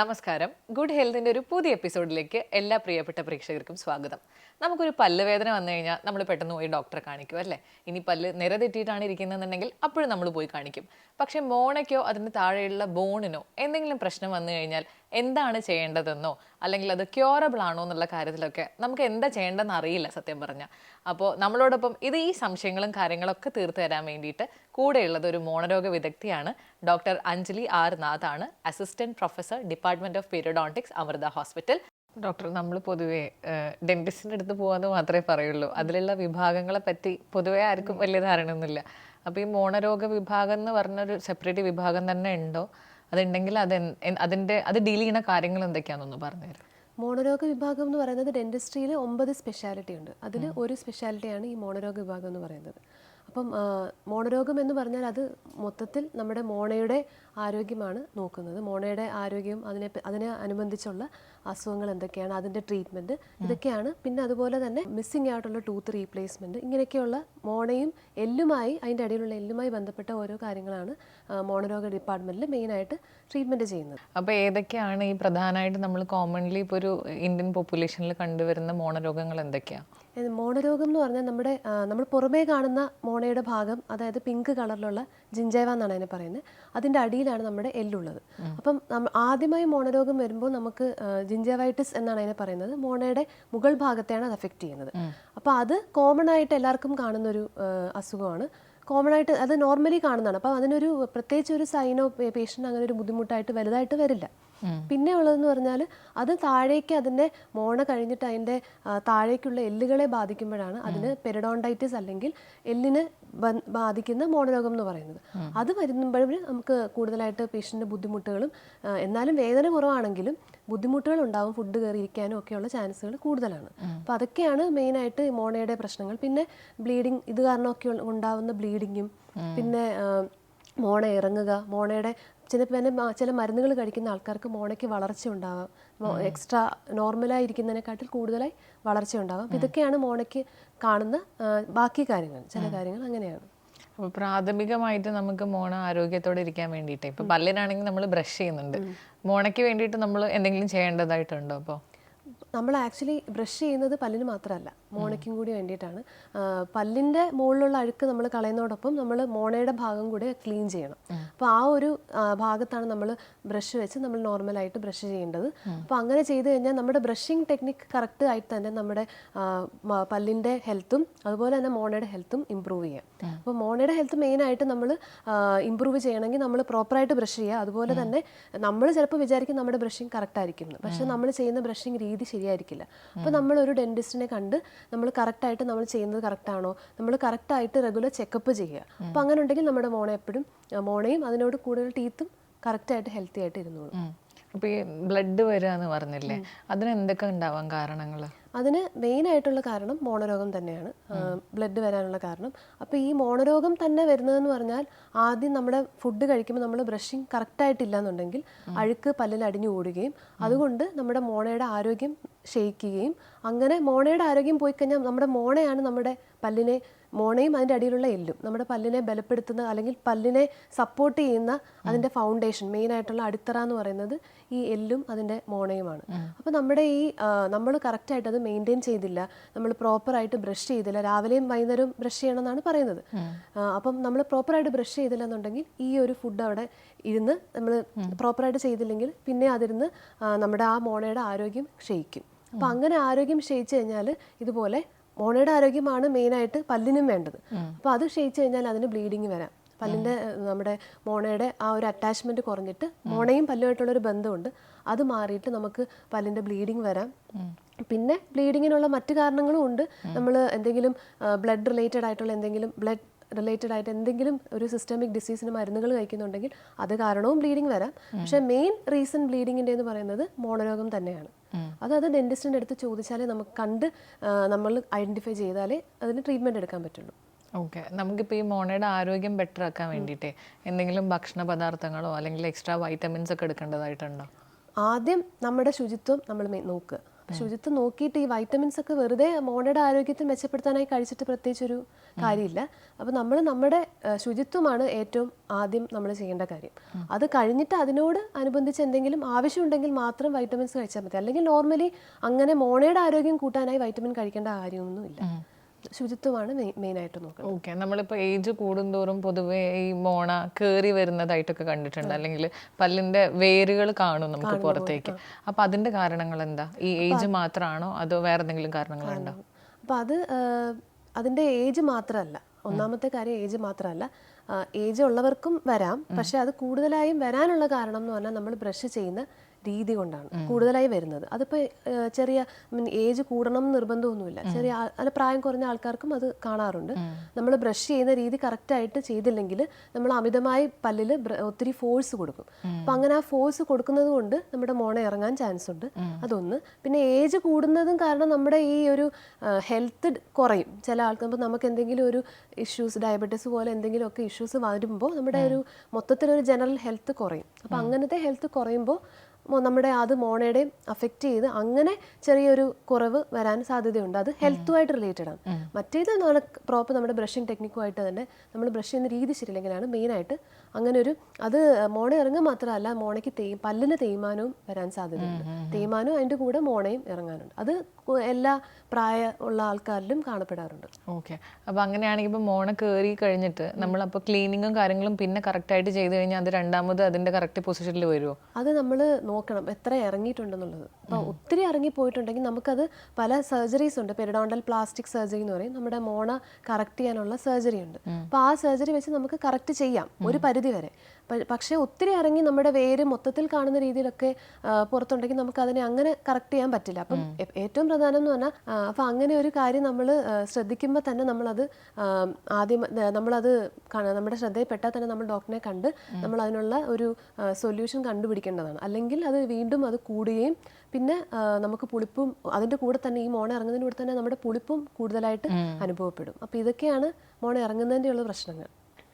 നമസ്കാരം. ഗുഡ് ഹെൽത്തിന്റെ ഒരു പുതിയ എപ്പിസോഡിലേക്ക് എല്ലാ പ്രിയപ്പെട്ട പ്രേക്ഷകർക്കും സ്വാഗതം. നമുക്കൊരു പല്ല് വേദന വന്നു കഴിഞ്ഞാൽ നമ്മൾ പെട്ടെന്ന് പോയി ഡോക്ടറെ കാണിക്കും അല്ലേ? ഇനി പല്ല് നിര തെറ്റിയിട്ടാണ് ഇരിക്കുന്നതെന്നുണ്ടെങ്കിൽ അപ്പോഴും നമ്മൾ പോയി കാണിക്കും. പക്ഷേ മോണയ്ക്കോ അതിന് താഴെയുള്ള ബോണിനോ എന്തെങ്കിലും പ്രശ്നം വന്നു കഴിഞ്ഞാൽ എന്താണ് ചെയ്യേണ്ടതെന്നോ അല്ലെങ്കിൽ അത് ക്യൂറബിൾ ആണോ എന്നുള്ള കാര്യത്തിലൊക്കെ നമുക്ക് എന്താ ചെയ്യേണ്ടതെന്ന് അറിയില്ല സത്യം പറഞ്ഞാൽ അപ്പോൾ നമ്മളോടൊപ്പം ഇത് ഈ സംശയങ്ങളും കാര്യങ്ങളൊക്കെ തീർത്തു തരാൻ വേണ്ടിയിട്ട് കൂടെയുള്ളത് ഒരു മോണരോഗ വിദഗ്ധയാണ് doctor Anjali R നാഥാണ് assistant professor department of periodontics Amrita hospital. Doctor നമ്മൾ പൊതുവേ ഡെന്റിസ്റ്റിന്റെ അടുത്ത് പോകാമെന്ന് മാത്രമേ പറയുള്ളൂ. അതിലുള്ള വിഭാഗങ്ങളെ പറ്റി പൊതുവേ ആർക്കും വലിയ ധാരണയൊന്നുമില്ല. അപ്പോൾ ഈ മോണരോഗ വിഭാഗം എന്ന് പറഞ്ഞൊരു സെപ്പറേറ്റ് വിഭാഗം തന്നെ ഉണ്ടോ? അതുണ്ടെങ്കിൽ അത് അതിന്റെ അത് ഡീൽ ചെയ്യുന്ന കാര്യങ്ങൾ എന്തൊക്കെയാണെന്നൊന്ന് പറഞ്ഞുതരാം മോണരോഗ വിഭാഗം എന്ന് പറയുന്നത് ഡെന്റിസ്ട്രിയിൽ ഒമ്പത് സ്പെഷ്യാലിറ്റി ഉണ്ട് അതിൽ ഒരു സ്പെഷ്യാലിറ്റിയാണ് ഈ മോണരോഗ വിഭാഗം എന്ന് പറയുന്നത്. അപ്പം മോണരോഗം എന്ന് പറഞ്ഞാൽ അത് മൊത്തത്തിൽ നമ്മുടെ മോണയുടെ ആരോഗ്യമാണ് നോക്കുന്നത്. മോണയുടെ ആരോഗ്യം അതിനെ അതിനെ അനുബന്ധിച്ചുള്ള അസുഖങ്ങൾ എന്തൊക്കെയാണ് അതിന്റെ ട്രീറ്റ്മെന്റ് ഇതൊക്കെയാണ്. പിന്നെ അതുപോലെ തന്നെ മിസ്സിംഗ് ആയിട്ടുള്ള ടൂത്ത് റീപ്ലേസ്മെന്റ് ഇങ്ങനെയൊക്കെയുള്ള മോണയും എല്ലുമായി അതിന്റെ അടിയിലുള്ള എല്ലുമായി ബന്ധപ്പെട്ട ഓരോ കാര്യങ്ങളാണ് മോണരോഗ ഡിപ്പാർട്ട്മെന്റിൽ മെയിനായിട്ട് ട്രീറ്റ്മെന്റ് ചെയ്യുന്നത്. അപ്പോൾ ഏതൊക്കെയാണ് ഈ പ്രധാനമായിട്ട് നമ്മൾ കോമൺലി ഇപ്പോൾ ഒരു ഇന്ത്യൻ പോപ്പുലേഷനിൽ കണ്ടുവരുന്ന മോണരോഗങ്ങൾ എന്തൊക്കെയാണ്? മോണരോഗം എന്ന് പറഞ്ഞാൽ നമ്മുടെ നമ്മൾ പുറമേ കാണുന്ന മോണയുടെ ഭാഗം അതായത് പിങ്ക് കളറിലുള്ള ജിഞ്ചേവ എന്നാണ് അതിനെ പറയുന്നത്. അതിന്റെ അടിയിലാണ് നമ്മുടെ എല്ലുള്ളത്. അപ്പം ആദ്യമായി മോണരോഗം വരുമ്പോൾ നമുക്ക് ജിഞ്ചേവൈറ്റിസ് എന്നാണ് അതിനെ പറയുന്നത്. മോണയുടെ മുകൾ ഭാഗത്തെയാണ് അത് അഫക്റ്റ് ചെയ്യുന്നത്. അപ്പോൾ അത് കോമൺ ആയിട്ട് എല്ലാവർക്കും കാണുന്നൊരു ഒരു അസുഖമാണ്. കോമൺ ആയിട്ട് അത് നോർമലി കാണുന്നതാണ്. അപ്പോൾ അതിനൊരു പ്രത്യേകിച്ച് ഒരു സൈനോ പേഷ്യന്റ് അങ്ങനെ ഒരു ബുദ്ധിമുട്ടായിട്ട് വലുതായിട്ട് വരില്ല. പിന്നെ ഉള്ളതെന്ന് പറഞ്ഞാൽ അത് താഴേക്ക് അതിന്റെ മോണ കഴിഞ്ഞിട്ട് അതിന്റെ താഴേക്കുള്ള എല്ലുകളെ ബാധിക്കുമ്പോഴാണ് അതിന് പെരഡോണ്ടൈറ്റിസ് അല്ലെങ്കിൽ എല്ലിന് ബാധിക്കുന്ന മോണരോഗം എന്ന് പറയുന്നത്. അത് വരുമ്പോഴും നമുക്ക് കൂടുതലായിട്ട് പേഷ്യന്റെ ബുദ്ധിമുട്ടുകളും എന്നാലും വേദന കുറവാണെങ്കിലും ബുദ്ധിമുട്ടുകൾ ഉണ്ടാവും ഫുഡ് കയറിയിരിക്കാനും ഒക്കെയുള്ള ചാൻസുകൾ കൂടുതലാണ്. അപ്പോൾ അതൊക്കെയാണ് മെയിനായിട്ട് മോണയുടെ പ്രശ്നങ്ങൾ. പിന്നെ ബ്ലീഡിങ് ഇത് കാരണമൊക്കെ ഉണ്ടാവുന്ന ബ്ലീഡിങ്ങും പിന്നെ മോണ ഇറങ്ങുക. മോണയുടെ ചില പിന്നെ ചില മരുന്നുകൾ കഴിക്കുന്ന ആൾക്കാർക്ക് മോണയ്ക്ക് വളർച്ച ഉണ്ടാവാം. എക്സ്ട്രാ നോർമലായി ഇരിക്കുന്നതിനെക്കാട്ടിൽ കൂടുതലായി വളർച്ച ഉണ്ടാവാം. അപ്പൊ ഇതൊക്കെയാണ് മോണയ്ക്ക് കാണുന്ന ബാക്കി കാര്യങ്ങൾ ചില കാര്യങ്ങൾ അങ്ങനെയാണ്. പ്രാഥമികമായിട്ട് നമുക്ക് മോണ ആരോഗ്യത്തോടെ ഇരിക്കാൻ വേണ്ടിയിട്ട്. ഇപ്പോൾ പല്ലിനാണെങ്കിൽ നമ്മൾ ബ്രഷ് ചെയ്യുന്നുണ്ട്. മോണയ്ക്ക് വേണ്ടിയിട്ട് നമ്മൾ എന്തെങ്കിലും ചെയ്യേണ്ടതായിട്ടുണ്ടോ അപ്പോൾ നമ്മൾ ആക്ച്വലി ബ്രഷ് ചെയ്യുന്നത് പല്ലിന് മാത്രമല്ല. മോണയ്ക്കും കൂടി വേണ്ടിയിട്ടാണ്. പല്ലിന്റെ മുകളിലുള്ള അഴുക്ക് നമ്മൾ കളയുന്നതോടൊപ്പം നമ്മൾ മോണയുടെ ഭാഗം കൂടി ക്ലീൻ ചെയ്യണം. അപ്പോൾ ആ ഒരു ഭാഗത്താണ് നമ്മൾ ബ്രഷ് വെച്ച് നമ്മൾ നോർമലായിട്ട് ബ്രഷ് ചെയ്യേണ്ടത്. അപ്പോൾ അങ്ങനെ ചെയ്ത് കഴിഞ്ഞാൽ നമ്മുടെ ബ്രഷിംഗ് ടെക്നിക്ക് കറക്റ്റ് ആയിട്ട് തന്നെ നമ്മുടെ പല്ലിന്റെ ഹെൽത്തും അതുപോലെ തന്നെ മോണയുടെ ഹെൽത്തും ഇമ്പ്രൂവ് ചെയ്യാം. അപ്പോൾ മോണയുടെ ഹെൽത്ത് മെയിനായിട്ട് നമ്മൾ ഇമ്പ്രൂവ് ചെയ്യണമെങ്കിൽ നമ്മൾ പ്രോപ്പറായിട്ട് ബ്രഷ് ചെയ്യുക. അതുപോലെ തന്നെ നമ്മൾ ചിലപ്പോൾ വിചാരിക്കും നമ്മുടെ ബ്രഷിംഗ് കറക്റ്റ് ആയിരിക്കും പക്ഷെ നമ്മൾ ചെയ്യുന്ന ബ്രഷിംഗ് രീതി ശരിയായിരിക്കില്ല. അപ്പോൾ നമ്മൾ ഒരു ഡെന്റിസ്റ്റിനെ കണ്ട് നമ്മൾ കറക്റ്റായിട്ട് നമ്മൾ ചെയ്യുന്നത് കറക്റ്റാണോ നമ്മൾ കറക്റ്റായിട്ട് റെഗുലർ ചെക്കപ്പ് ചെയ്യുക. അപ്പോൾ അങ്ങനെ ഉണ്ടെങ്കിൽ നമ്മുടെ മോണ എപ്പോഴും മോണയും അതിനോട് കൂടുതൽ ടീത്തും കറക്റ്റായിട്ട് ഹെൽത്തി ആയിട്ട് ഇരുന്നോളും. അപ്പോൾ ഈ ബ്ലഡ് വരിക എന്ന് പറഞ്ഞില്ലേ? അതിന് എന്തൊക്കെ ഉണ്ടാവാൻ കാരണങ്ങൾ അതിന് മെയിൻ ആയിട്ടുള്ള കാരണം മോണരോഗം തന്നെയാണ്. ബ്ലഡ് വരാനുള്ള കാരണം. അപ്പോൾ ഈ മോണരോഗം തന്നെ വരുന്നതെന്ന് പറഞ്ഞാൽ ആദ്യം നമ്മുടെ ഫുഡ് കഴിക്കുമ്പോൾ നമ്മൾ ബ്രഷിങ് കറക്റ്റായിട്ടില്ല എന്നുണ്ടെങ്കിൽ അഴുക്ക് പല്ലിൽ അടിഞ്ഞു കൂടുകയും അതുകൊണ്ട് നമ്മുടെ മോണയുടെ ആരോഗ്യം ക്ഷയിക്കുകയും അങ്ങനെ മോണയുടെ ആരോഗ്യം പോയി കഴിഞ്ഞാൽ നമ്മുടെ മോണയാണ് നമ്മുടെ പല്ലിനെ മോണയും അതിന്റെ അടിയിലുള്ള എല്ലും നമ്മുടെ പല്ലിനെ ബലപ്പെടുത്തുന്ന അല്ലെങ്കിൽ പല്ലിനെ സപ്പോർട്ട് ചെയ്യുന്ന അതിന്റെ ഫൗണ്ടേഷൻ മെയിൻ ആയിട്ടുള്ള അടിത്തറ എന്ന് പറയുന്നത് ഈ എല്ലും അതിന്റെ മോണയുമാണ്. അപ്പോൾ നമ്മുടെ ഈ നമ്മൾ കറക്റ്റായിട്ട് അത് മെയിന്റെയിൻ ചെയ്തില്ല നമ്മൾ പ്രോപ്പറായിട്ട് ബ്രഷ് ചെയ്തില്ല രാവിലെയും വൈകുന്നേരവും ബ്രഷ് ചെയ്യണം എന്നാണ് പറയുന്നത് അപ്പം നമ്മൾ പ്രോപ്പറായിട്ട് ബ്രഷ് ചെയ്തില്ല എന്നുണ്ടെങ്കിൽ ഈ ഒരു ഫുഡ് അവിടെ ഇരുന്ന് നമ്മൾ പ്രോപ്പറായിട്ട് ചെയ്തില്ലെങ്കിൽ പിന്നെ അതിരുന്ന് നമ്മുടെ ആ മോണയുടെ ആരോഗ്യം ക്ഷയിക്കും. അപ്പം അങ്ങനെ ആരോഗ്യം ക്ഷയിച്ചു കഴിഞ്ഞാൽ ഇതുപോലെ മോണയുടെ ആരോഗ്യമാണ് മെയിനായിട്ട് പല്ലിനും വേണ്ടത്. അപ്പോൾ അത് ക്ഷയിച്ചു കഴിഞ്ഞാൽ അതിന് ബ്ലീഡിങ് വരാം. പല്ലിന്റെ നമ്മുടെ മോണയുടെ ആ ഒരു അറ്റാച്ച്മെന്റ് കുറഞ്ഞിട്ട് മോണയും പല്ലുമായിട്ടുള്ളൊരു ബന്ധമുണ്ട്. അത് മാറിയിട്ട് നമുക്ക് പല്ലിന്റെ ബ്ലീഡിങ് വരാം. പിന്നെ ബ്ലീഡിങ്ങിനുള്ള മറ്റു കാരണങ്ങളും ഉണ്ട്. നമ്മൾ എന്തെങ്കിലും ബ്ലഡ് റിലേറ്റഡ് ആയിട്ടുള്ള എന്തെങ്കിലും ബ്ലഡ് റിലേറ്റഡ് ആയിട്ട് എന്തെങ്കിലും ഒരു സിസ്റ്റമിക് ഡിസീസിന് മരുന്നുകൾ കഴിക്കുന്നുണ്ടെങ്കിൽ അത് കാരണവും ബ്ലീഡിങ് വരാം. പക്ഷെ മെയിൻ റീസൺ ബ്ലീഡിങ്ങിന്റെ എന്ന് പറയുന്നത് മോണരോഗം തന്നെയാണ്. അത് അത് ഡെന്റിസ്റ്റിന്റെ അടുത്ത് ചോദിച്ചാലേ നമുക്ക് കണ്ട് നമ്മൾ ഐഡന്റിഫൈ ചെയ്താലേ അതിന് ട്രീറ്റ്മെന്റ് എടുക്കാൻ പറ്റുള്ളൂ. ഓക്കെ നമുക്കിപ്പോൾ ഈ മോണയുടെ ആരോഗ്യം ബെറ്റർ ആക്കാൻ വേണ്ടിയിട്ട് എന്തെങ്കിലും ഭക്ഷണ പദാർത്ഥങ്ങളോ അല്ലെങ്കിൽ എക്സ്ട്രാ വൈറ്റമിൻസ് ഒക്കെ എടുക്കേണ്ടതായിട്ടുണ്ടോ? ആദ്യം നമ്മുടെ ശുചിത്വം നമ്മൾ നോക്കുക. ശുചിത്വം നോക്കിയിട്ട് ഈ വൈറ്റമിൻസ് ഒക്കെ വെറുതെ മോണയുടെ ആരോഗ്യത്തെ മെച്ചപ്പെടുത്താനായി കഴിച്ചിട്ട് പ്രത്യേകിച്ച് ഒരു കാര്യമില്ല. അപ്പോൾ നമ്മൾ നമ്മുടെ ശുചിത്വമാണ് ഏറ്റവും ആദ്യം നമ്മൾ ചെയ്യേണ്ട കാര്യം. അത് കഴിഞ്ഞിട്ട് അതിനോട് അനുബന്ധിച്ച് എന്തെങ്കിലും ആവശ്യമുണ്ടെങ്കിൽ മാത്രം വൈറ്റമിൻസ് കഴിച്ചാൽ മതി. അല്ലെങ്കിൽ നോർമലി അങ്ങനെ മോണയുടെ ആരോഗ്യം കൂട്ടാനായി വൈറ്റമിൻ കഴിക്കേണ്ട കാര്യമൊന്നുമില്ല. ശുചിത്വമാണ് മെയിൻ ആയിട്ട് നോക്കുന്നത് ഓക്കെ. നമ്മളിപ്പോൾ ഏജ് കൂടുന്തോറും പൊതുവേ ഈ മോണ കയറി വരുന്നതായിട്ടൊക്കെ കണ്ടിട്ടുണ്ട്. അല്ലെങ്കിൽ പല്ലിന്റെ വേരുകൾ കാണും നമുക്ക് പുറത്തേക്ക്. അപ്പൊ അതിന്റെ കാരണങ്ങൾ എന്താ ഈ ഏജ് മാത്രമാണോ അതോ വേറെ എന്തെങ്കിലും കാരണങ്ങളുണ്ടോ അപ്പോൾ അത് അതിന്റെ ഏജ് മാത്രമല്ല ഒന്നാമത്തെ കാര്യം ഏജ് മാത്രമല്ല ഏജ് ഉള്ളവർക്കും വരാം. പക്ഷെ അത് കൂടുതലായും വരാനുള്ള കാരണം എന്ന് പറഞ്ഞാൽ നമ്മൾ ബ്രഷ് ചെയ്യുന്ന രീതി കൊണ്ടാണ് കൂടുതലായി വരുന്നത്. അതിപ്പോൾ ചെറിയ ഏജ് കൂടണം നിർബന്ധമൊന്നുമില്ല. ചെറിയ അല്ല പ്രായം കുറഞ്ഞ ആൾക്കാർക്കും അത് കാണാറുണ്ട്. നമ്മൾ ബ്രഷ് ചെയ്യുന്ന രീതി കറക്റ്റായിട്ട് ചെയ്തില്ലെങ്കിൽ നമ്മൾ അമിതമായി പല്ലിൽ ഒത്തിരി ഫോഴ്സ് കൊടുക്കും. അപ്പം അങ്ങനെ ആ ഫോഴ്സ് കൊടുക്കുന്നത് കൊണ്ട് നമ്മുടെ മോണ ഇറങ്ങാൻ ചാൻസ് ഉണ്ട് അതൊന്ന്. പിന്നെ ഏജ് കൂടുന്നതും കാരണം നമ്മുടെ ഈ ഒരു ഹെൽത്ത് കുറയും. ചില ആൾക്ക് ഇപ്പോൾ നമുക്ക് എന്തെങ്കിലും ഒരു ഇഷ്യൂസ് ഡയബറ്റീസ് പോലെ എന്തെങ്കിലുമൊക്കെ ഇഷ്യൂസ് വരുമ്പോൾ നമ്മുടെ ഒരു മൊത്തത്തിലൊരു ജനറൽ ഹെൽത്ത് കുറയും. അപ്പോൾ അങ്ങനത്തെ ഹെൽത്ത് കുറയുമ്പോൾ നമ്മുടെ അത് മോണയുടെയും അഫക്റ്റ് ചെയ്ത് അങ്ങനെ ചെറിയൊരു കുറവ് വരാൻ സാധ്യതയുണ്ട്. അത് ഹെൽത്തുമായിട്ട് റിലേറ്റഡ് ആണ്. മറ്റേത് പ്രോപ്പർ നമ്മുടെ ബ്രഷിങ് ടെക്നിക്കുമായിട്ട് തന്നെ നമ്മൾ ബ്രഷ് ചെയ്യുന്ന രീതി ശരിയില്ലെങ്കിലാണ് മെയിനായിട്ട് അങ്ങനെ ഒരു അത് മോണ ഇറങ്ങുക മാത്രമല്ല മോണയ്ക്ക് തേ പല്ലിന് തേയ്മാനവും വരാൻ സാധ്യതയുണ്ട്. തേയ്മാനവും അതിന്റെ കൂടെ മോണയും ഇറങ്ങാനുണ്ട്. അത് എല്ലാ പ്രായ ഉള്ള ആൾക്കാരിലും കാണപ്പെടാറുണ്ട്. ഓക്കെ. അപ്പോൾ അങ്ങനെയാണെങ്കിൽ ഇപ്പോൾ മോണ കയറി കഴിഞ്ഞിട്ട് നമ്മളപ്പോൾ ക്ലീനിങ്ങും കാര്യങ്ങളും പിന്നെ കറക്റ്റായിട്ട് ചെയ്ത് കഴിഞ്ഞാൽ അത് രണ്ടാമത് അതിന്റെ കറക്റ്റ് പൊസിഷനിൽ വരുമോ അത് നമ്മൾ നോക്കണം എത്ര ഇറങ്ങിയിട്ടുണ്ടെന്നുള്ളത്. അപ്പോൾ ഒത്തിരി ഇറങ്ങി പോയിട്ടുണ്ടെങ്കിൽ നമുക്കത് പല സർജറീസ് ഉണ്ട്. പെരിഡോണ്ടൽ പ്ലാസ്റ്റിക് സർജറി എന്ന് പറയും. നമ്മുടെ മോണ കറക്റ്റ് ചെയ്യാനുള്ള സർജറി ഉണ്ട്. അപ്പോൾ ആ സർജറി വെച്ച് നമുക്ക് കറക്റ്റ് ചെയ്യാം ഒരു പരിധി വരെ. പക്ഷെ ഒത്തിരി ഇറങ്ങി നമ്മുടെ വേര് മൊത്തത്തിൽ കാണുന്ന രീതിയിലൊക്കെ പുറത്തുണ്ടെങ്കിൽ നമുക്ക് അതിനെ അങ്ങനെ കറക്റ്റ് ചെയ്യാൻ പറ്റില്ല. അപ്പം ഏറ്റവും പ്രധാനം എന്ന് പറഞ്ഞാൽ അപ്പം അങ്ങനെ ഒരു കാര്യം നമ്മൾ ശ്രദ്ധിക്കുമ്പോൾ തന്നെ നമ്മളത് ആദ്യം നമ്മളത് നമ്മുടെ ശ്രദ്ധയിൽപ്പെട്ടാൽ തന്നെ നമ്മൾ ഡോക്ടറിനെ കണ്ട് നമ്മൾ അതിനുള്ള ഒരു സൊല്യൂഷൻ കണ്ടുപിടിക്കേണ്ടതാണ്. അല്ലെങ്കിൽ അത് വീണ്ടും അത് കൂടുകയും പിന്നെ നമുക്ക് പുളിപ്പും അതിന്റെ കൂടെ തന്നെ ഈ മോണ ഇറങ്ങുന്നതിന്റെ കൂടെ തന്നെ നമ്മുടെ പുളിപ്പും കൂടുതലായിട്ട് അനുഭവപ്പെടും. അപ്പോൾ ഇതൊക്കെയാണ് മോണ ഇറങ്ങുന്നതിന്റെയുള്ള പ്രശ്നങ്ങൾ.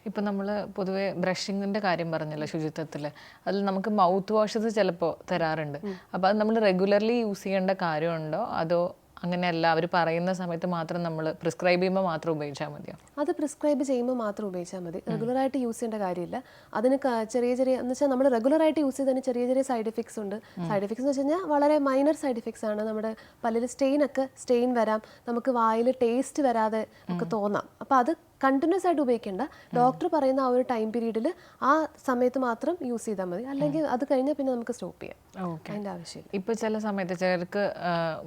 ഇപ്പം നമ്മൾ പൊതുവെ ബ്രഷിങ്ങിന്റെ കാര്യം പറഞ്ഞല്ലോ ശുചിത്വത്തിൽ അതിൽ നമുക്ക് മൗത്ത് വാഷസ് ചിലപ്പോൾ തരാറുണ്ട്. അപ്പോൾ അത് നമ്മൾ റെഗുലർലി യൂസ് ചെയ്യേണ്ട കാര്യമുണ്ടോ? അതോ അങ്ങനെയല്ല അവർ പറയുന്ന സമയത്ത് മാത്രം നമ്മൾ പ്രിസ്ക്രൈബ് ചെയ്യുമ്പോൾ മാത്രം ഉപയോഗിച്ചാൽ മതിയോ? അത് പ്രിസ്ക്രൈബ് ചെയ്യുമ്പോൾ മാത്രം ഉപയോഗിച്ചാൽ മതി. റെഗുലറായിട്ട് യൂസ് ചെയ്യേണ്ട കാര്യമില്ല. അതിന് ചെറിയ ചെറിയ എന്ന് വെച്ചാൽ നമ്മൾ റെഗുലറായിട്ട് യൂസ് ചെയ്തതിന് ചെറിയ ചെറിയ സൈഡ് എഫക്ട്സ് ഉണ്ട്. സൈഡ് എഫക്ട്സ് എന്ന് വെച്ച് കഴിഞ്ഞാൽ വളരെ മൈനർ സൈഡ് എഫക്ട്സ് ആണ്. നമ്മുടെ പല്ലിൽ സ്റ്റെയിൻ ഒക്കെ സ്റ്റെയിൻ വരാം. നമുക്ക് വായിൽ ടേസ്റ്റ് വരാതെ ഒക്കെ തോന്നാം. അപ്പോൾ അത് കണ്ടിന്യൂസ് ആയിട്ട് ഉപയോഗിക്കേണ്ട. ഡോക്ടർ പറയുന്ന ആ ഒരു ടൈം പീരീഡിൽ ആ സമയത്ത് മാത്രം യൂസ് ചെയ്താൽ മതി. അല്ലെങ്കിൽ അത് കഴിഞ്ഞാൽ പിന്നെ നമുക്ക് സ്റ്റോപ്പ് ചെയ്യാം. അതിന്റെ അതിന്റെ ആവശ്യമില്ല. ഇപ്പൊ ചില സമയത്ത് ചിലർക്ക്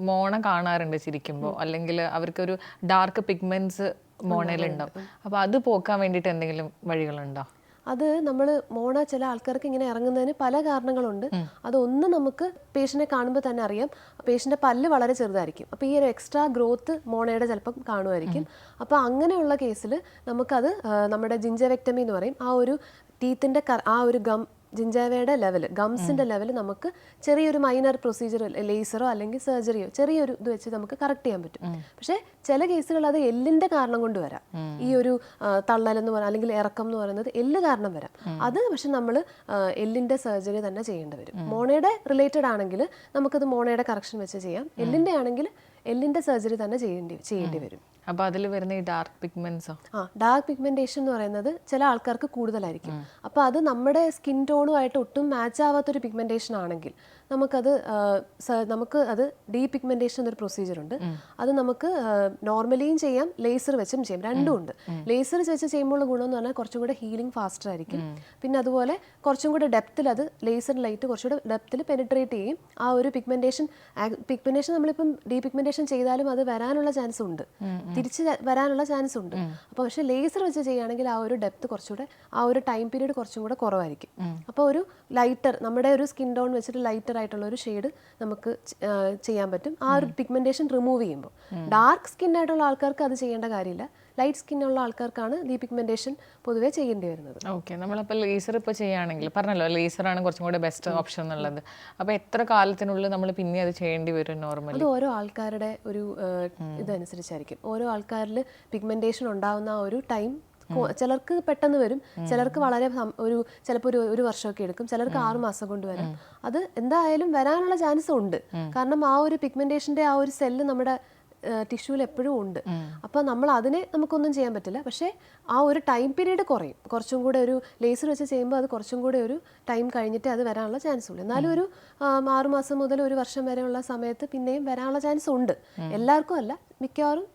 മോണ കാണാറുണ്ട് ചിരിക്കുമ്പോൾ അല്ലെങ്കിൽ അവർക്ക് ഒരു ഡാർക്ക് പിഗ്മെന്റ്സ് മോണയിലുണ്ടാവും. അപ്പൊ അത് പോക്കാൻ വേണ്ടിയിട്ട് എന്തെങ്കിലും വഴികളുണ്ടോ? അത് നമ്മൾ മോണ ചില ആൾക്കാർക്ക് ഇങ്ങനെ ഇറങ്ങുന്നതിന് പല കാരണങ്ങളുണ്ട്. അതൊന്ന് നമുക്ക് പേഷ്യനെ കാണുമ്പോൾ തന്നെ അറിയാം. പേഷ്യന്റെ പല്ല് വളരെ ചെറുതായിരിക്കും. അപ്പോൾ ഈ ഒരു എക്സ്ട്രാ ഗ്രോത്ത് മോണയുടെ ചിലപ്പം കാണുമായിരിക്കും. അപ്പോൾ അങ്ങനെയുള്ള കേസിൽ നമുക്കത് നമ്മുടെ ജിഞ്ചവെക്ടമി എന്ന് പറയും. ആ ഒരു ടീത്തിന്റെ ആ ഒരു ഗം ജിഞ്ചാവയുടെ ലെവൽ ഗംസിന്റെ ലെവൽ നമുക്ക് ചെറിയൊരു മൈനർ പ്രൊസീജിയർ ലേസറോ അല്ലെങ്കിൽ സർജറിയോ ചെറിയൊരു ഇത് വെച്ച് നമുക്ക് കറക്റ്റ് ചെയ്യാൻ പറ്റും. പക്ഷേ ചില കേസുകൾ അത് എല്ലിന്റെ കാരണം കൊണ്ട് വരാം. ഈ ഒരു തള്ളൽ എന്ന് പറയുന്നത് അല്ലെങ്കിൽ ഇറക്കം എന്ന് പറയുന്നത് എല്ല് കാരണം വരാം. അത് പക്ഷെ നമ്മൾ എല്ലിന്റെ സർജറി തന്നെ ചെയ്യേണ്ടി വരും. മോണയുടെ റിലേറ്റഡ് ആണെങ്കിൽ നമുക്കത് മോണയുടെ കറക്ഷൻ വെച്ച് ചെയ്യാം. എല്ലിന്റെ ആണെങ്കിൽ എല്ലിന്റെ സർജറി തന്നെ ചെയ്യേണ്ടി ചെയ്യേണ്ടി വരും. അപ്പൊ അതിൽ വരുന്ന ഈ ഡാർക്ക് പിഗ്മെന്റ്സോ ആ? ഡാർക്ക് പിഗ്മെന്റേഷൻ എന്ന് പറയുന്നത് ചില ആൾക്കാർക്ക് കൂടുതലായിരിക്കും. അപ്പോൾ അത് നമ്മുടെ സ്കിൻ ടോണുമായിട്ട് ഒട്ടും മാച്ച് ആവാത്തൊരു പിഗ്മെന്റേഷൻ ആണെങ്കിൽ നമുക്കത് നമുക്ക് അത് ഡീ പിഗ്മെന്റേഷൻ എന്നൊരു പ്രൊസീജിയർ ഉണ്ട്. അത് നമുക്ക് നോർമലിയും ചെയ്യാം ലേസർ വെച്ചും ചെയ്യാം. രണ്ടും ഉണ്ട്. ലേസർ വെച്ച് ചെയ്യുമ്പോൾ ഗുണം എന്ന് പറഞ്ഞാൽ കുറച്ചും കൂടെ ഹീലിംഗ് ഫാസ്റ്റർ ആയിരിക്കും. പിന്നെ അതുപോലെ കുറച്ചും കൂടെ ഡെപ്തിൽ അത് ലേസർ ലൈറ്റ് കുറച്ചുകൂടെ ഡെപ്തിൽ പെനിട്രേറ്റ് ചെയ്യും. ആ ഒരു പിഗ്മെന്റേഷൻ പിഗ്മെന്റേഷൻ നമ്മളിപ്പം ഡീ പിഗ്മെന്റേഷൻ ചെയ്താലും അത് വരാനുള്ള ചാൻസ് ഉണ്ട്. തിരിച്ച് വരാനുള്ള ചാൻസ് ഉണ്ട്. അപ്പോൾ പക്ഷെ ലേസർ വെച്ച് ചെയ്യുകയാണെങ്കിൽ ആ ഒരു ഡെപ്ത് കുറച്ചുകൂടെ ആ ഒരു ടൈം പീരീഡ് കുറച്ചും കൂടെ കുറവായിരിക്കും. അപ്പോൾ ഒരു ലൈറ്റർ നമ്മുടെ ഒരു സ്കിൻ ടോൺ വെച്ചിട്ട് ലൈറ്റർ ആയിട്ടുള്ള ഒരു ഷെയ്ഡ് നമുക്ക് ചെയ്യാൻ പറ്റും. ആ ഒരു പിഗ്മെന്റേഷൻ റിമൂവ് ചെയ്യുമ്പോൾ. ഡാർക്ക് സ്കിൻ ആയിട്ടുള്ള ആൾക്കാർക്ക് അത് ചെയ്യേണ്ട കാര്യമില്ല. ലൈറ്റ് സ്കിൻ ഉള്ള ആൾക്കാർക്കാണ് ഡീ പിഗ്മെന്റേഷൻ പൊതുവേ ചെയ്യേണ്ടി വരുന്നത്. ഓക്കെ നമ്മളപ്പോൾ ലേസർ ഇപ്പോൾ ചെയ്യുകയാണെങ്കിൽ പറഞ്ഞല്ലോ ലേസറാണ് കുറച്ചും കൂടെ ബെസ്റ്റ് ഓപ്ഷൻ എന്നുള്ളത്. അപ്പോൾ എത്ര കാലത്തിനുള്ളിൽ നമ്മൾ പിന്നെ അത് ചെയ്യേണ്ടി വരും നോർമലി അത് ഓരോ ആൾക്കാരുടെ ഒരു ഇതനുസരിച്ചായിരിക്കും. ഓരോ ആൾക്കാരിൽ പിഗ്മെന്റേഷൻ ഉണ്ടാകുന്ന ഒരു ടൈം ചിലർക്ക് പെട്ടെന്ന് വരും. ചിലർക്ക് വളരെ ഒരു ചിലപ്പോൾ ഒരു ഒരു വർഷമൊക്കെ എടുക്കും. ചിലർക്ക് ആറ് മാസം കൊണ്ട് വരാം. അത് എന്തായാലും വരാനുള്ള ചാൻസ് ഉണ്ട്. കാരണം ആ ഒരു പിഗ്മെന്റേഷന്റെ ആ ഒരു സെല്ല് നമ്മുടെ ടിഷ്യൂവിൽ എപ്പോഴും ഉണ്ട്. അപ്പോൾ നമ്മൾ അതിനെ നമുക്കൊന്നും ചെയ്യാൻ പറ്റില്ല. പക്ഷേ ആ ഒരു ടൈം പീരീഡ് കുറയും. കുറച്ചും കൂടെ ഒരു ലേസർ വെച്ച് ചെയ്യുമ്പോൾ അത് കുറച്ചും കൂടെ ഒരു ടൈം കഴിഞ്ഞിട്ട് അത് വരാനുള്ള ചാൻസ് ഉള്ളൂ. എന്നാലും ഒരു ആറുമാസം മാസം മുതൽ ഒരു വർഷം വരെയുള്ള സമയത്ത് പിന്നെയും വരാനുള്ള ചാൻസ് ഉണ്ട്. എല്ലാവർക്കും അല്ല മിക്കവാറും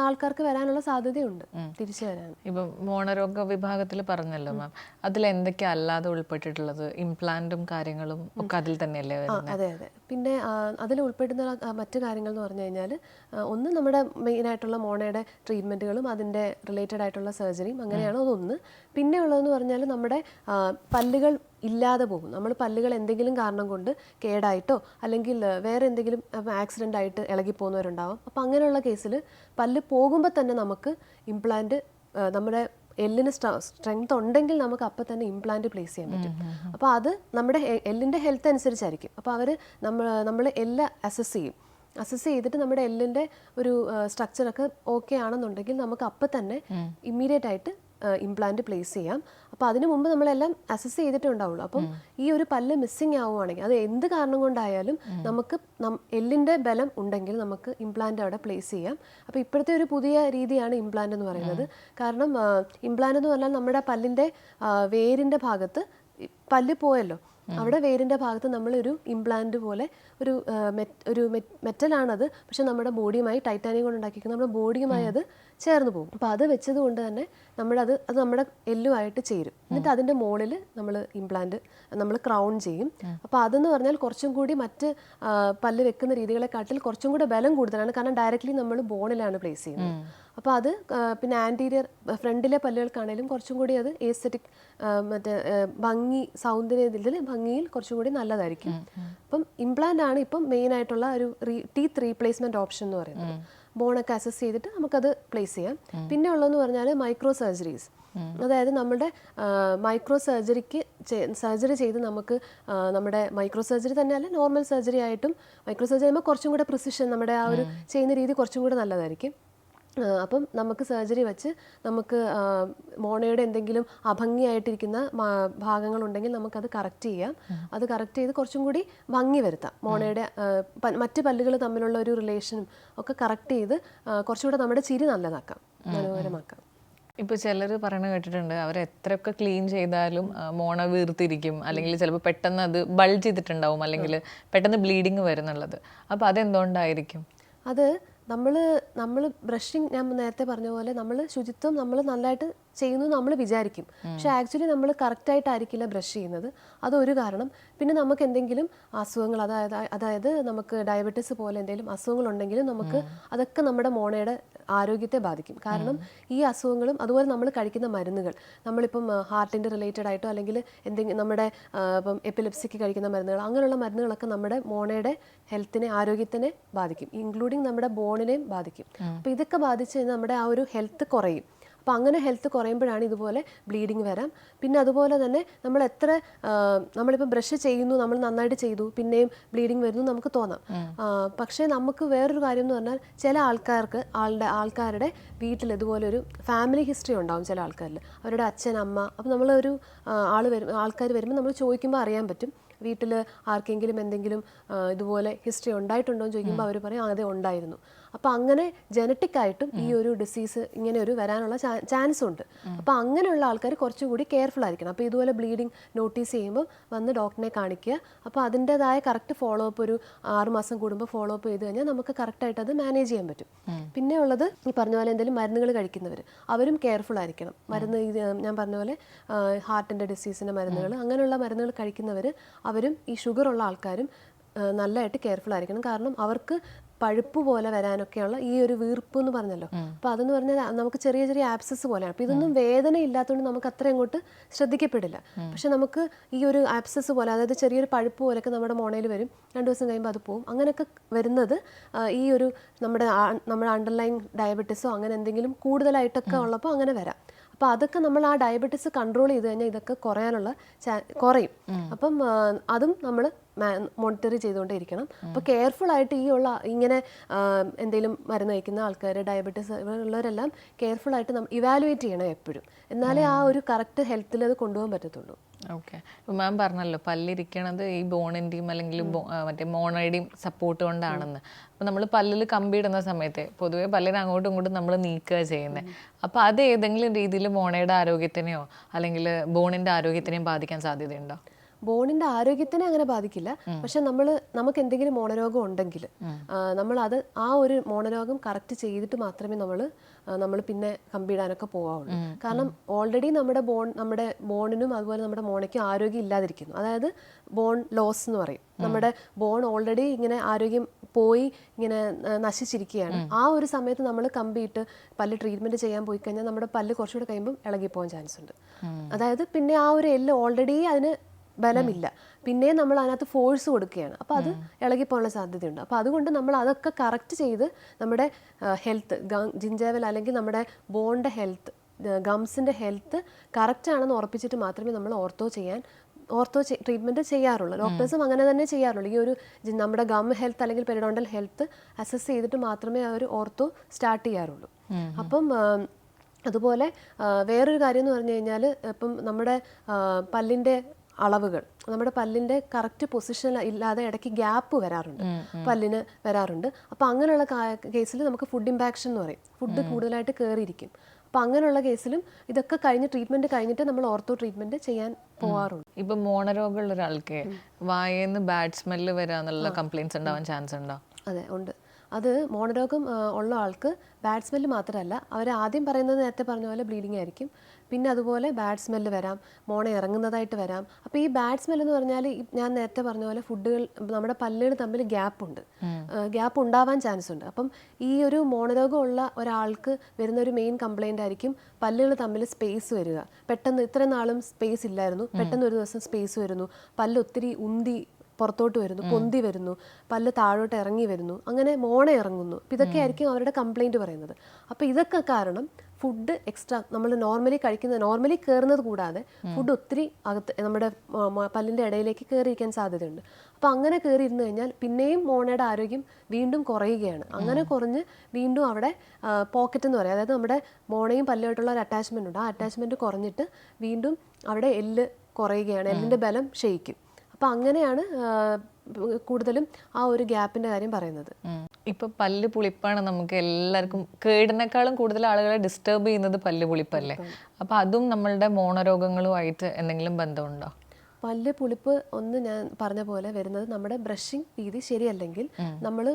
ആൾക്കാർക്ക് വരാനുള്ള സാധ്യതയുണ്ട്. തിരിച്ചു വരാൻ. ഇപ്പം മോണരോഗ വിഭാഗത്തിൽ പറഞ്ഞല്ലോ മാം. അതിൽ എന്തൊക്കെ അല്ലാതെ ഉൾപ്പെട്ടിട്ടുള്ളത്? ഇംപ്ലാന്റും കാര്യങ്ങളും ഒക്കെ അതിൽ തന്നെയല്ലേ അതെ അതെ. പിന്നെ അതിൽ ഉൾപ്പെടുന്ന മറ്റു കാര്യങ്ങൾ എന്ന് പറഞ്ഞു കഴിഞ്ഞാൽ ഒന്ന് നമ്മുടെ മെയിൻ ആയിട്ടുള്ള മോണയുടെ ട്രീറ്റ്മെന്റുകളും അതിന്റെ റിലേറ്റഡ് ആയിട്ടുള്ള സർജറിയും അങ്ങനെയാണ് അതൊന്ന്. പിന്നെ ഉള്ളതെന്ന് പറഞ്ഞാൽ നമ്മുടെ പല്ലുകൾ ഇല്ലാതെ പോകും. നമ്മൾ പല്ലുകൾ എന്തെങ്കിലും കാരണം കൊണ്ട് കേടായിട്ടോ അല്ലെങ്കിൽ വേറെ എന്തെങ്കിലും ആക്സിഡന്റ് ആയിട്ട് ഇളകി പോകുന്നവരുണ്ടാവും. അപ്പോൾ അങ്ങനെയുള്ള കേസിൽ പല്ല് പോകുമ്പോൾ തന്നെ നമുക്ക് ഇംപ്ലാന്റ് നമ്മുടെ എല്ലിന് സ്ട്രെങ്ത് ഉണ്ടെങ്കിൽ നമുക്ക് അപ്പം തന്നെ ഇംപ്ലാന്റ് പ്ലേസ് ചെയ്യാൻ പറ്റും. അപ്പോൾ അത് നമ്മുടെ എല്ലിന്റെ ഹെൽത്ത് അനുസരിച്ചായിരിക്കും. അപ്പോൾ അവർ നമ്മൾ നമ്മൾ എല്ലാം അസസ് ചെയ്യും. അസസ് ചെയ്തിട്ട് നമ്മുടെ എല്ലിന്റെ ഒരു സ്ട്രക്ചറൊക്കെ ഓക്കെ ആണെന്നുണ്ടെങ്കിൽ നമുക്ക് അപ്പം തന്നെ ഇമ്മീഡിയറ്റ് ആയിട്ട് ഇംപ്ലാന്റ് പ്ലേസ് ചെയ്യാം. അപ്പോൾ അതിനു മുമ്പ് നമ്മളെല്ലാം അസസ് ചെയ്തിട്ടേ ഉണ്ടാവുള്ളൂ അപ്പം ഈ ഒരു പല്ല് മിസ്സിങ് ആവുകയാണെങ്കിൽ അത് എന്ത് കാരണം കൊണ്ടായാലും നമുക്ക് എല്ലിന്റെ ബലം ഉണ്ടെങ്കിൽ നമുക്ക് ഇംപ്ലാന്റ് അവിടെ പ്ലേസ് ചെയ്യാം. അപ്പോൾ ഇപ്പോഴത്തെ ഒരു പുതിയ രീതിയാണ് ഇംപ്ലാന്റ് എന്ന് പറയുന്നത്. കാരണം ഇംപ്ലാന്റ് എന്ന് പറഞ്ഞാൽ നമ്മുടെ പല്ലിന്റെ വേരിന്റെ ഭാഗത്ത് പല്ല് പോയല്ലോ. അവിടെ വേരിന്റെ ഭാഗത്ത് നമ്മൾ ഒരു ഇംപ്ലാന്റ് പോലെ ഒരു ഒരു മെറ്റലാണത് പക്ഷെ നമ്മുടെ ബോഡിയുമായി ടൈറ്റാനിയം കൊണ്ട് ഉണ്ടാക്കിയിരിക്കുന്നത് നമ്മുടെ ബോഡിയുമായി അത് ചേർന്ന് പോകും. അപ്പോൾ അത് വെച്ചത് കൊണ്ട് തന്നെ നമ്മളത് അത് നമ്മുടെ എല്ലുമായിട്ട് ചേരും. എന്നിട്ട് അതിന്റെ മുകളിൽ നമ്മൾ ഇംപ്ലാന്റ് നമ്മൾ ക്രൗൺ ചെയ്യും. അപ്പോൾ അതെന്ന് പറഞ്ഞാൽ കുറച്ചും കൂടി മറ്റ് പല്ല് വെക്കുന്ന രീതികളെക്കാട്ടിൽ കുറച്ചും കൂടെ ബലം കൂടുതലാണ്. കാരണം ഡയറക്റ്റ്ലി നമ്മൾ ബോണിലാണ് പ്ലേസ് ചെയ്യുന്നത്. അപ്പോൾ അത് പിന്നെ ആന്റീരിയർ ഫ്രണ്ടിലെ പല്ലുകൾക്കാണെങ്കിലും കുറച്ചും കൂടി അത് ഏസ്തറ്റിക് മറ്റേ ഭംഗി സൗന്ദര്യത്തിൽ ഭംഗിയിൽ കുറച്ചും കൂടി നല്ലതായിരിക്കും. അപ്പം ഇംപ്ലാന്റ് ആണ് ഇപ്പം മെയിൻ ആയിട്ടുള്ള ഒരു ടീത്ത് റീപ്ലേസ്മെന്റ് ഓപ്ഷൻ എന്ന് പറയുന്നത്. ബോണൊക്കെ അസസ് ചെയ്തിട്ട് നമുക്കത് പ്ലേസ് ചെയ്യാം. പിന്നെ ഉള്ളതെന്ന് പറഞ്ഞാൽ മൈക്രോ സർജറീസ് അതായത് നമ്മുടെ മൈക്രോ സർജറിക്ക് സർജറി ചെയ്ത് നമുക്ക് നമ്മുടെ മൈക്രോ സർജറി തന്നെ അല്ല നോർമൽ സർജറി ആയിട്ടും മൈക്രോ സർജറി ആകുമ്പോൾ കുറച്ചും കൂടെ പ്രിസിഷൻ നമ്മുടെ ആ ഒരു ചെയ്യുന്ന രീതി കുറച്ചും കൂടെ നല്ലതായിരിക്കും. അപ്പം നമുക്ക് സർജറി വെച്ച് നമുക്ക് മോണയുടെ എന്തെങ്കിലും അഭംഗിയായിട്ടിരിക്കുന്ന ഭാഗങ്ങളുണ്ടെങ്കിൽ നമുക്കത് കറക്റ്റ് ചെയ്യാം. അത് കറക്റ്റ് ചെയ്ത് കുറച്ചും കൂടി ഭംഗി വരുത്താം. മോണയുടെ മറ്റ് പല്ലുകൾ തമ്മിലുള്ള ഒരു റിലേഷനും ഒക്കെ കറക്റ്റ് ചെയ്ത് കുറച്ചുകൂടെ നമ്മുടെ ചിരി നല്ലതാക്കാം. മനോഹരമാക്കാം. ഇപ്പൊ ചിലർ പറയണ കേട്ടിട്ടുണ്ട് അവർ എത്രയൊക്കെ ക്ലീൻ ചെയ്താലും മോണ വീർത്തിരിക്കും. അല്ലെങ്കിൽ ചിലപ്പോൾ പെട്ടെന്ന് അത് ബൾജ് ചെയ്തിട്ടുണ്ടാവും. അല്ലെങ്കിൽ പെട്ടെന്ന് ബ്ലീഡിങ് വരുന്നുള്ളത് അപ്പൊ അതെന്തുകൊണ്ടായിരിക്കും? അത് നമ്മൾ നമ്മൾ ബ്രഷിങ് ഞാൻ നേരത്തെ പറഞ്ഞ പോലെ നമ്മൾ ശുചിത്വം നമ്മൾ നല്ലതായിട്ട് ചെയ്യുന്നു നമ്മൾ വിചാരിക്കും. പക്ഷെ ആക്ച്വലി നമ്മൾ കറക്റ്റായിട്ടായിരിക്കില്ല ബ്രഷ് ചെയ്യുന്നത്. അതൊരു കാരണം. പിന്നെ നമുക്ക് എന്തെങ്കിലും അസുഖങ്ങൾ അതായത് അതായത് നമുക്ക് ഡയബറ്റീസ് പോലെ എന്തെങ്കിലും അസുഖങ്ങൾ അസുഖങ്ങളുണ്ടെങ്കിലും നമുക്ക് അതൊക്കെ നമ്മുടെ മോണയുടെ ആരോഗ്യത്തെ ബാധിക്കും. കാരണം ഈ അസുഖങ്ങളും അതുപോലെ നമ്മൾ കഴിക്കുന്ന മരുന്നുകൾ നമ്മളിപ്പം ഹാർട്ടിന്റെ റിലേറ്റഡ് ആയിട്ടോ അല്ലെങ്കിൽ എന്തെങ്കിലും നമ്മുടെ ഇപ്പം എപ്പിലെപ്സിക്ക് കഴിക്കുന്ന മരുന്നുകൾ അങ്ങനെയുള്ള മരുന്നുകളൊക്കെ നമ്മുടെ മോണയുടെ ഹെൽത്തിനെ ആരോഗ്യത്തിനെ ബാധിക്കും. ഇൻക്ലൂഡിങ് നമ്മുടെ ബോണിനെയും ബാധിക്കും. അപ്പോൾ ഇതൊക്കെ ബാധിച്ച് കഴിഞ്ഞാൽ നമ്മുടെ ആ ഒരു ഹെൽത്ത് കുറയും. അപ്പോൾ അങ്ങനെ ഹെൽത്ത് കുറയുമ്പോഴാണ് ഇതുപോലെ ബ്ലീഡിങ് വരാം. പിന്നെ അതുപോലെ തന്നെ നമ്മൾ എത്ര നമ്മളിപ്പോൾ ബ്രഷ് ചെയ്യുന്നു നമ്മൾ നന്നായിട്ട് ചെയ്തു പിന്നെയും ബ്ലീഡിങ് വരുന്നു നമുക്ക് തോന്നാം. പക്ഷേ നമുക്ക് വേറൊരു കാര്യം എന്ന് പറഞ്ഞാൽ ചില ആൾക്കാർക്ക് ആളുടെ ആൾക്കാരുടെ വീട്ടിൽ ഇതുപോലെ ഒരു ഫാമിലി ഹിസ്റ്ററി ഉണ്ടാവും ചില ആൾക്കാരിൽ. അവരുടെ അച്ഛൻ അമ്മ അപ്പോൾ നമ്മളൊരു ആൾ വരും ആൾക്കാർ വരുമ്പോൾ നമ്മൾ ചോദിക്കുമ്പോൾ അറിയാൻ പറ്റും. വീട്ടിൽ ആർക്കെങ്കിലും എന്തെങ്കിലും ഇതുപോലെ ഹിസ്റ്ററി ഉണ്ടായിട്ടുണ്ടോ എന്ന് ചോദിക്കുമ്പോൾ അവർ പറയും "ആ, അതെ ഉണ്ടായിരുന്നു. അപ്പോൾ അങ്ങനെ ജനറ്റിക് ആയിട്ടും ഈ ഒരു ഡിസീസ് ഇങ്ങനെ ഒരു വരാനുള്ള ചാൻസ് ഉണ്ട്. അപ്പോൾ അങ്ങനെയുള്ള ആൾക്കാർ കുറച്ചുകൂടി കെയർഫുൾ ആയിരിക്കണം. അപ്പോൾ ഇതുപോലെ ബ്ലീഡിങ് നോട്ടീസ് ചെയ്യുമ്പോൾ വന്ന് ഡോക്ടറിനെ കാണിക്കുക. അപ്പോൾ അതിന്റെതായ കറക്റ്റ് ഫോളോ അപ്പ് ഒരു ആറുമാസം കൂടുമ്പോൾ ഫോളോ അപ്പ് ചെയ്ത് കഴിഞ്ഞാൽ നമുക്ക് കറക്റ്റായിട്ട് അത് മാനേജ് ചെയ്യാൻ പറ്റും. പിന്നെ ഉള്ളത് ഈ പറഞ്ഞ പോലെ എന്തെങ്കിലും മരുന്നുകൾ കഴിക്കുന്നവർ അവരും കെയർഫുൾ ആയിരിക്കണം. മരുന്ന് ഞാൻ പറഞ്ഞ പോലെ ഹാർട്ടിന്റെ ഡിസീസിന്റെ മരുന്നുകൾ അങ്ങനെയുള്ള മരുന്നുകൾ കഴിക്കുന്നവർ അവരും ഈ ഷുഗർ ഉള്ള ആൾക്കാരും നല്ലതായിട്ട് കെയർഫുൾ ആയിരിക്കണം. കാരണം അവർക്ക് പഴുപ്പ് പോലെ വരാനൊക്കെയുള്ള ഈ ഒരു വീർപ്പ് എന്ന് പറഞ്ഞല്ലോ. അപ്പോൾ അതെന്ന് പറഞ്ഞാൽ നമുക്ക് ചെറിയ ചെറിയ ആപ്സസ് പോലെയാണ്. അപ്പോൾ ഇതൊന്നും വേദന ഇല്ലാത്തതുകൊണ്ട് നമുക്ക് അത്ര അങ്ങോട്ട് ശ്രദ്ധിക്കപ്പെടില്ല. പക്ഷെ നമുക്ക് ഈ ഒരു ആപ്സസ് പോലെ അതായത് ചെറിയൊരു പഴുപ്പ് പോലെയൊക്കെ നമ്മുടെ മോണയിൽ വരും. രണ്ട് ദിവസം കഴിയുമ്പോൾ അത് പോവും. അങ്ങനെയൊക്കെ വരുന്നത് ഈ ഒരു നമ്മുടെ നമ്മുടെ അണ്ടർലൈൻ ഡയബറ്റീസോ അങ്ങനെ എന്തെങ്കിലും കൂടുതലായിട്ടൊക്കെ ഉള്ളപ്പോൾ അങ്ങനെ വരാം. അപ്പോൾ അതൊക്കെ നമ്മൾ ആ ഡയബറ്റീസ് കൺട്രോൾ ചെയ്ത് കഴിഞ്ഞാൽ ഇതൊക്കെ കുറയാനുള്ള കുറയും. അപ്പം അതും നമ്മൾ മോണിറ്റർ ചെയ്തുകൊണ്ടിരിക്കണം അപ്പോൾ കെയർഫുൾ ആയിട്ട് ഈ ഉള്ള ഇങ്ങനെ എന്തെങ്കിലും മരുന്ന് കഴിക്കുന്ന ആൾക്കാർ ഡയബറ്റീസ് ഉള്ളവരെല്ലാം കെയർഫുൾ ആയിട്ട് നമ്മൾ ഇവാലുവേറ്റ് ചെയ്യണം എപ്പോഴും. എന്നാലേ ആ ഒരു കറക്റ്റ് ഹെൽത്തിൽ അത് കൊണ്ടുപോകാൻ പറ്റത്തുള്ളൂ. ഓക്കെ മാം പറഞ്ഞല്ലോ പല്ലിരിക്കണത് ഈ ബോണിന്റെയും അല്ലെങ്കിൽ മറ്റേ മോണയുടെയും സപ്പോർട്ട് കൊണ്ടാണെന്ന്. അപ്പോൾ നമ്മൾ പല്ലിൽ കമ്പിയിടുന്ന സമയത്ത് പൊതുവേ പല്ലിന് അങ്ങോട്ടും ഇങ്ങോട്ടും നമ്മൾ നീക്കുക ചെയ്യുന്നത്. അപ്പോൾ അത് ഏതെങ്കിലും രീതിയിൽ മോണയുടെ ആരോഗ്യത്തിനെയോ അല്ലെങ്കിൽ ബോണിന്റെ ആരോഗ്യത്തിനെയും ബാധിക്കാൻ സാധ്യതയുണ്ടോ? ബോണിന്റെ ആരോഗ്യത്തിനെ അങ്ങനെ ബാധിക്കില്ല. പക്ഷെ നമ്മൾ നമുക്ക് എന്തെങ്കിലും മോണരോഗം ഉണ്ടെങ്കിൽ നമ്മൾ അത് ആ ഒരു മോണരോഗം കറക്റ്റ് ചെയ്തിട്ട് മാത്രമേ നമ്മൾ നമ്മൾ പിന്നെ കമ്പിയിടാനൊക്കെ പോകാവുള്ളൂ കാരണം ഓൾറെഡി നമ്മുടെ ബോൺ നമ്മുടെ ബോണിനും അതുപോലെ നമ്മുടെ മോണയ്ക്കും ആരോഗ്യം ഇല്ലാതിരിക്കുന്നു. അതായത് ബോൺ ലോസ് എന്ന് പറയും. നമ്മുടെ ബോൺ ഓൾറെഡി ഇങ്ങനെ ആരോഗ്യം പോയി ഇങ്ങനെ നശിച്ചിരിക്കുകയാണ്. ആ ഒരു സമയത്ത് നമ്മൾ കമ്പിയിട്ട് പല്ല് ട്രീറ്റ്മെന്റ് ചെയ്യാൻ പോയി കഴിഞ്ഞാൽ നമ്മുടെ പല്ല് കുറച്ചുകൂടെ കഴിയുമ്പോൾ ഇളകിപ്പോകാൻ ചാൻസ് ഉണ്ട് അതായത് പിന്നെ ആ ഒരു എല്ല് ഓൾറെഡി അതിന് ബലമില്ല. പിന്നെ നമ്മൾ അതിനകത്ത് ഫോഴ്സ് കൊടുക്കുകയാണ്. അപ്പോൾ അത് ഇളകിപ്പോകാനുള്ള സാധ്യതയുണ്ട്. അപ്പോൾ അതുകൊണ്ട് നമ്മൾ അതൊക്കെ കറക്റ്റ് ചെയ്ത് നമ്മുടെ ഹെൽത്ത് ജിഞ്ചേവൽ അല്ലെങ്കിൽ നമ്മുടെ ബോണിന്റെ ഹെൽത്ത് ഗംസിന്റെ ഹെൽത്ത് കറക്റ്റ് ആണെന്ന് ഉറപ്പിച്ചിട്ട് മാത്രമേ നമ്മൾ ഓർത്തോ ചെയ്യാൻ ഓർത്തോ ട്രീറ്റ്മെന്റ് ചെയ്യാറുള്ളൂ. ഡോക്ടേഴ്സും അങ്ങനെ തന്നെ ചെയ്യാറുള്ളൂ. ഈ ഒരു നമ്മുടെ ഗം ഹെൽത്ത് അല്ലെങ്കിൽ പെരിഡോണ്ടൽ ഹെൽത്ത് അസസ് ചെയ്തിട്ട് മാത്രമേ അവർ ഓർത്തോ സ്റ്റാർട്ട് ചെയ്യാറുള്ളൂ. അപ്പം അതുപോലെ വേറൊരു കാര്യം എന്ന് പറഞ്ഞു കഴിഞ്ഞാൽ ഇപ്പം നമ്മുടെ പല്ലിന്റെ അളവുകൾ. നമ്മുടെ പല്ലിന്റെ കറക്റ്റ് പൊസിഷൻ ഇല്ലാതെ ഇടയ്ക്ക് ഗ്യാപ്പ് വരാറുണ്ട്. പല്ലിന് വരാറുണ്ട്. അപ്പോൾ അങ്ങനെയുള്ള കേസിൽ നമുക്ക് ഫുഡ് ഇമ്പാക്ഷൻ എന്ന് പറയും. ഫുഡ് കൂടുതലായിട്ട് കയറിയിരിക്കും അപ്പോൾ അങ്ങനെയുള്ള കേസിലും ഇതൊക്കെ കഴിഞ്ഞ് ട്രീറ്റ്മെന്റ് കഴിഞ്ഞിട്ട് നമ്മൾ ഓർത്തോ ട്രീറ്റ്മെന്റ് ചെയ്യാൻ പോവാറുണ്ട്. ഇപ്പൊ മോണരോഗമുള്ള ഒരാൾക്ക് വായന്ന് ബാഡ് സ്മെല്ല് വരാന്നുള്ള കംപ്ലൈൻസ് ഉണ്ടാവാൻ ചാൻസ് ഉണ്ടോ അതെ ഉണ്ട്. അത് മോണരോഗം ഉള്ള ആൾക്ക് ബാഡ് സ്മെല്ല് മാത്രമല്ല അവർ ആദ്യം പറയുന്നത് നേരത്തെ പറഞ്ഞ പോലെ ബ്ലീഡിംഗ് ആയിരിക്കും. പിന്നെ അതുപോലെ ബാഡ് സ്മെല്ല് വരാം മോണ ഇറങ്ങുന്നതായിട്ട് വരാം. അപ്പോൾ ഈ ബാഡ് സ്മെല്ല് എന്ന് പറഞ്ഞാൽ ഞാൻ നേരത്തെ പറഞ്ഞ പോലെ ഫുഡുകൾ നമ്മുടെ പല്ലുകൾ തമ്മിൽ ഗ്യാപ്പ് ഉണ്ട് ഗ്യാപ്പ് ഉണ്ടാവാൻ ചാൻസ് ഉണ്ട് അപ്പം ഈ ഒരു മോണരോഗം ഉള്ള ഒരാൾക്ക് വരുന്ന ഒരു മെയിൻ കംപ്ലൈന്റ് ആയിരിക്കും പല്ലുകൾ തമ്മിൽ സ്പേസ് വരിക. പെട്ടെന്ന് ഇത്ര നാളും സ്പേസ് ഇല്ലായിരുന്നു. പെട്ടെന്ന് ഒരു ദിവസം സ്പേസ് വരുന്നു. പല്ല് ഒത്തിരി ഉന്തി പുറത്തോട്ട് വരുന്നു പൊന്തി വരുന്നു പല്ല് താഴോട്ട് ഇറങ്ങി വരുന്നു അങ്ങനെ മോണ ഇറങ്ങുന്നു. അപ്പം ഇതൊക്കെ ആയിരിക്കും അവരുടെ കംപ്ലൈന്റ് പറയുന്നത്. അപ്പോൾ ഇതൊക്കെ കാരണം ഫുഡ് എക്സ്ട്രാ നമ്മൾ നോർമലി കഴിക്കുന്ന നോർമലി കയറുന്നത് കൂടാതെ ഫുഡ് ഒത്തിരി അകത്ത് നമ്മുടെ പല്ലിന്റെ ഇടയിലേക്ക് കയറിയിരിക്കാൻ സാധ്യതയുണ്ട്. അപ്പോൾ അങ്ങനെ കയറി ഇരുന്ന് കഴിഞ്ഞാൽ പിന്നെയും മോണയുടെ ആരോഗ്യം വീണ്ടും കുറയുകയാണ്. അങ്ങനെ കുറഞ്ഞ് വീണ്ടും അവിടെ പോക്കറ്റ് എന്ന് പറയും. അതായത് നമ്മുടെ മോണയും പല്ലുമായിട്ടുള്ള ഒരു അറ്റാച്ച്മെന്റ് ഉണ്ട്. ആ അറ്റാച്ച്മെന്റ് കുറഞ്ഞിട്ട് വീണ്ടും അവിടെ എല്ല് കുറയുകയാണ്. എല്ലിന്റെ ബലം ക്ഷയിക്കും. അപ്പോൾ അങ്ങനെയാണ് കൂടുതലും ആ ഒരു ഗ്യാപ്പിന്റെ കാര്യം പറയുന്നത്. ഇപ്പൊ പല്ല് പുളിപ്പാണ് നമുക്ക് എല്ലാവർക്കും കേടിനേക്കാളും കൂടുതൽ ആളുകളെ ഡിസ്റ്റർബ് ചെയ്യുന്നത് പല്ല് പുളിപ്പല്ലേ? അപ്പൊ അതും നമ്മളുടെ മോണരോഗങ്ങളുമായിട്ട് എന്തെങ്കിലും ബന്ധമുണ്ടോ? പല്ല് പുളിപ്പ് ഒന്ന് ഞാൻ പറഞ്ഞ പോലെ വരുന്നത് നമ്മുടെ ബ്രഷിംഗ് രീതി ശരിയല്ലെങ്കിൽ നമ്മൾ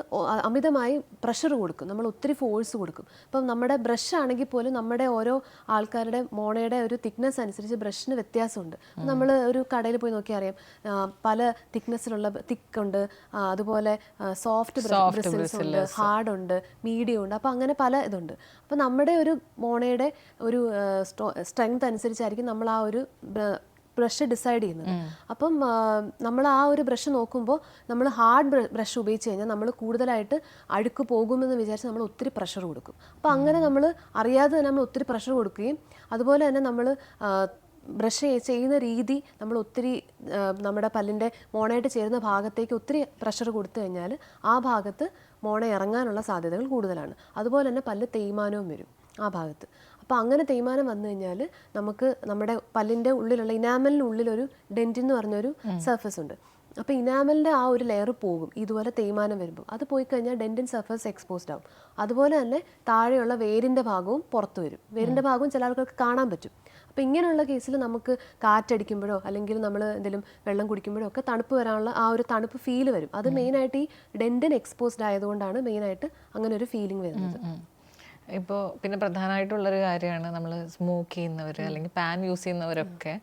അമിതമായി പ്രഷർ കൊടുക്കും. നമ്മൾ ഒത്തിരി ഫോഴ്സ് കൊടുക്കും. അപ്പം നമ്മുടെ ബ്രഷ് ആണെങ്കിൽ പോലും നമ്മുടെ ഓരോ ആൾക്കാരുടെ മോണയുടെ ഒരു തിക്നെസ് അനുസരിച്ച് ബ്രഷിന് വ്യത്യാസമുണ്ട്. നമ്മൾ ഒരു കടയിൽ പോയി നോക്കിയാൽ അറിയാം. പല തിക്നെസ്സിലുള്ള തിക്ക് ഉണ്ട്. അതുപോലെ സോഫ്റ്റ് ബ്രഷ് ഉണ്ട് ഹാർഡ് ഉണ്ട് മീഡിയം ഉണ്ട്. അപ്പോൾ അങ്ങനെ പല ഇതുണ്ട്. അപ്പോൾ നമ്മുടെ ഒരു മോണയുടെ ഒരു സ്ട്രെങ്ത് അനുസരിച്ചായിരിക്കും നമ്മൾ ആ ഒരു ബ്രഷ് ഡിസൈഡ് ചെയ്യുന്നത്. അപ്പം നമ്മൾ ആ ഒരു ബ്രഷ് നോക്കുമ്പോൾ നമ്മൾ ഹാർഡ് ബ്രഷ് ഉപയോഗിച്ച് കഴിഞ്ഞാൽ നമ്മൾ കൂടുതലായിട്ട് അഴുക്ക് പോകുമെന്ന് വിചാരിച്ച് നമ്മൾ ഒത്തിരി പ്രഷർ കൊടുക്കും. അപ്പോൾ അങ്ങനെ നമ്മൾ അറിയാതെ തന്നെ നമ്മൾ ഒത്തിരി പ്രഷർ കൊടുക്കുകയും അതുപോലെ തന്നെ നമ്മൾ ബ്രഷ് ചെയ്യുന്ന രീതി നമ്മൾ ഒത്തിരി നമ്മുടെ പല്ലിന്റെ മോണയായിട്ട് ചേരുന്ന ഭാഗത്തേക്ക് ഒത്തിരി പ്രഷർ കൊടുത്തു കഴിഞ്ഞാൽ ആ ഭാഗത്ത് മോണ ഇറങ്ങാനുള്ള സാധ്യതകൾ കൂടുതലാണ്. അതുപോലെ തന്നെ പല്ല് തേയ്മാനവും വരും ആ ഭാഗത്ത്. അപ്പോൾ അങ്ങനെ തേയ്മാനം വന്നു കഴിഞ്ഞാൽ നമുക്ക് നമ്മുടെ പല്ലിന്റെ ഉള്ളിലുള്ള ഇനാമലിനുള്ളിലൊരു ഡെന്റിൻ എന്ന് പറഞ്ഞൊരു സർഫസ് ഉണ്ട്. അപ്പോൾ ഇനാമലിന്റെ ആ ഒരു ലെയർ പോകും ഇതുപോലെ തേയ്മാനം വരുമ്പോൾ അത് പോയി കഴിഞ്ഞാൽ ഡെന്റിൻ സർഫസ് എക്സ്പോസ്ഡ് ആവും. അതുപോലെ തന്നെ താഴെയുള്ള വേരിന്റെ ഭാഗവും പുറത്തു വരും. വേരിന്റെ ഭാഗവും ചില ആൾക്കാർക്ക് കാണാൻ പറ്റും. അപ്പോൾ ഇങ്ങനെയുള്ള കേസിൽ നമുക്ക് കാറ്റടിക്കുമ്പോഴോ അല്ലെങ്കിൽ നമ്മൾ എന്തെങ്കിലും വെള്ളം കുടിക്കുമ്പോഴോ ഒക്കെ തണുപ്പ് വരാനുള്ള ആ ഒരു തണുപ്പ് ഫീൽ വരും. അത് മെയിനായിട്ട് ഈ ഡെന്റിൻ എക്സ്പോസ്ഡ് ആയതുകൊണ്ടാണ് മെയിനായിട്ട് അങ്ങനെ ഒരു ഫീലിംഗ് വരുന്നത്. ഇപ്പോൾ പിന്നെ പ്രധാനമായിട്ടുള്ളൊരു കാര്യമാണ് നമ്മൾ സ്മോക്ക് ചെയ്യുന്നവർ അല്ലെങ്കിൽ പാൻ യൂസ് ചെയ്യുന്നവരൊക്കെ